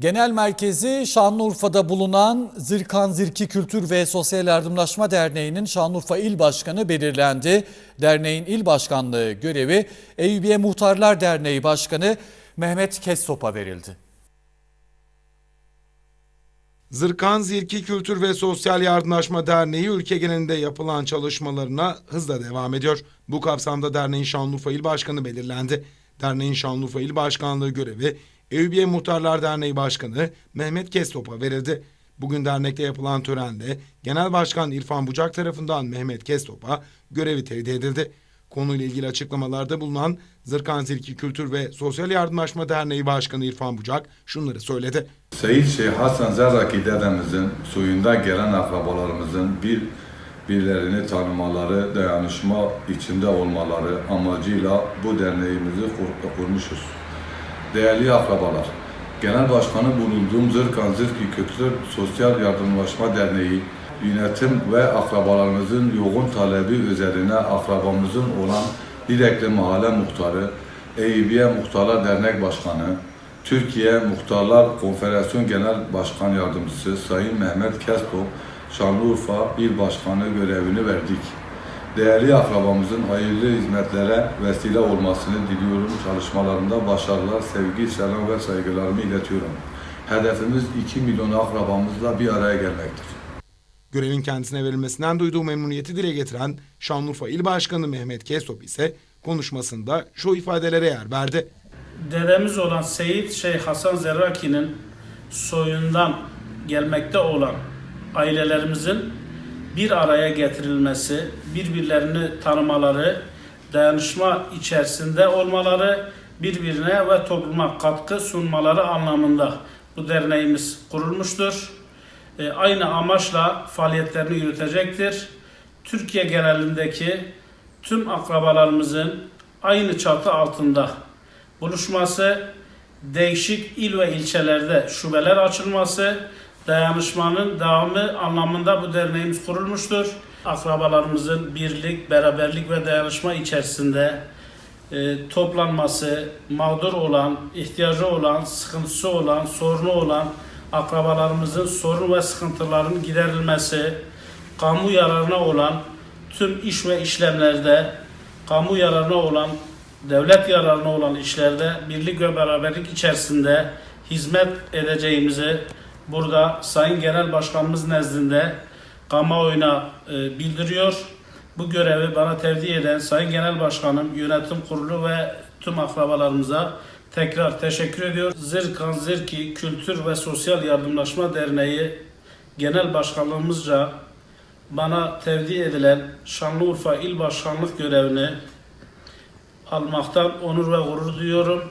Genel merkezi Şanlıurfa'da bulunan Zırkan Zirki Kültür ve Sosyal Yardımlaşma Derneği'nin Şanlıurfa İl Başkanı belirlendi. Derneğin il başkanlığı görevi Eyüpiye Muhtarlar Derneği Başkanı Mehmet Kestop'a verildi. Zırkan Zirki Kültür ve Sosyal Yardımlaşma Derneği ülke genelinde yapılan çalışmalarına hızla devam ediyor. Bu kapsamda derneğin Şanlıurfa İl Başkanı belirlendi. Derneğin Şanlıurfa İl Başkanlığı görevi Eyüpiye Muhtarlar Derneği Başkanı Mehmet Kestop'a verildi. Bugün dernekte yapılan törende Genel Başkan İrfan Bucak tarafından Mehmet Kestop'a görevi tevdi edildi. Konuyla ilgili açıklamalarda bulunan Zırkan Zirki Kültür ve Sosyal Yardımlaşma Derneği Başkanı İrfan Bucak şunları söyledi. Seyit Şeyh Hasan Zerraki dedemizin soyunda gelen akrabalarımızın bir birilerini tanımaları, dayanışma içinde olmaları amacıyla bu derneğimizi kur- kurmuşuz. Değerli akrabalar, Genel Başkanı bulunduğum Zırkan Zırki Kültür Sosyal Yardımlaşma Derneği, yönetim ve akrabalarımızın yoğun talebi üzerine akrabamızın olan Direkli Mahalle Muhtarı, Eyüpiye Muhtarlar Dernek Başkanı, Türkiye Muhtarlar Konfederasyon Genel Başkan Yardımcısı Sayın Mehmet Kespo, Şanlıurfa İl Başkanı görevini verdik. Değerli akrabamızın hayırlı hizmetlere vesile olmasını diliyorum. Çalışmalarında başarılar, sevgi, selam ve saygılarımı iletiyorum. Hedefimiz 2 milyon akrabamızla bir araya gelmektir. Görevin kendisine verilmesinden duyduğu memnuniyeti dile getiren Şanlıurfa İl Başkanı Mehmet Kestop ise konuşmasında şu ifadelere yer verdi. dedemiz olan Seyit Şeyh Hasan Zerraki'nin soyundan gelmekte olan ailelerimizin bir araya getirilmesi, birbirlerini tanımaları, dayanışma içerisinde olmaları, birbirine ve topluma katkı sunmaları anlamında bu derneğimiz kurulmuştur. E, aynı amaçla faaliyetlerini yürütecektir. Türkiye genelindeki tüm akrabalarımızın aynı çatı altında buluşması, değişik il ve ilçelerde şubeler açılması, dayanışmanın devamı anlamında bu derneğimiz kurulmuştur. Akrabalarımızın birlik, beraberlik ve dayanışma içerisinde e, toplanması, mağdur olan, ihtiyacı olan, sıkıntısı olan, sorunu olan akrabalarımızın sorun ve sıkıntılarının giderilmesi, kamu yararına olan tüm iş ve işlemlerde, kamu yararına olan, devlet yararına olan işlerde birlik ve beraberlik içerisinde hizmet edeceğimizi burada Sayın Genel Başkanımız nezdinde kamuoyuna e, bildiriyor. Bu görevi bana tevdi eden Sayın Genel Başkanım, Yönetim Kurulu ve tüm akrabalarımıza tekrar teşekkür ediyor. Zırkan Zırki Kültür ve Sosyal Yardımlaşma Derneği Genel Başkanlığımızca bana tevdi edilen Şanlıurfa İl Başkanlık görevini almaktan onur ve gurur duyuyorum.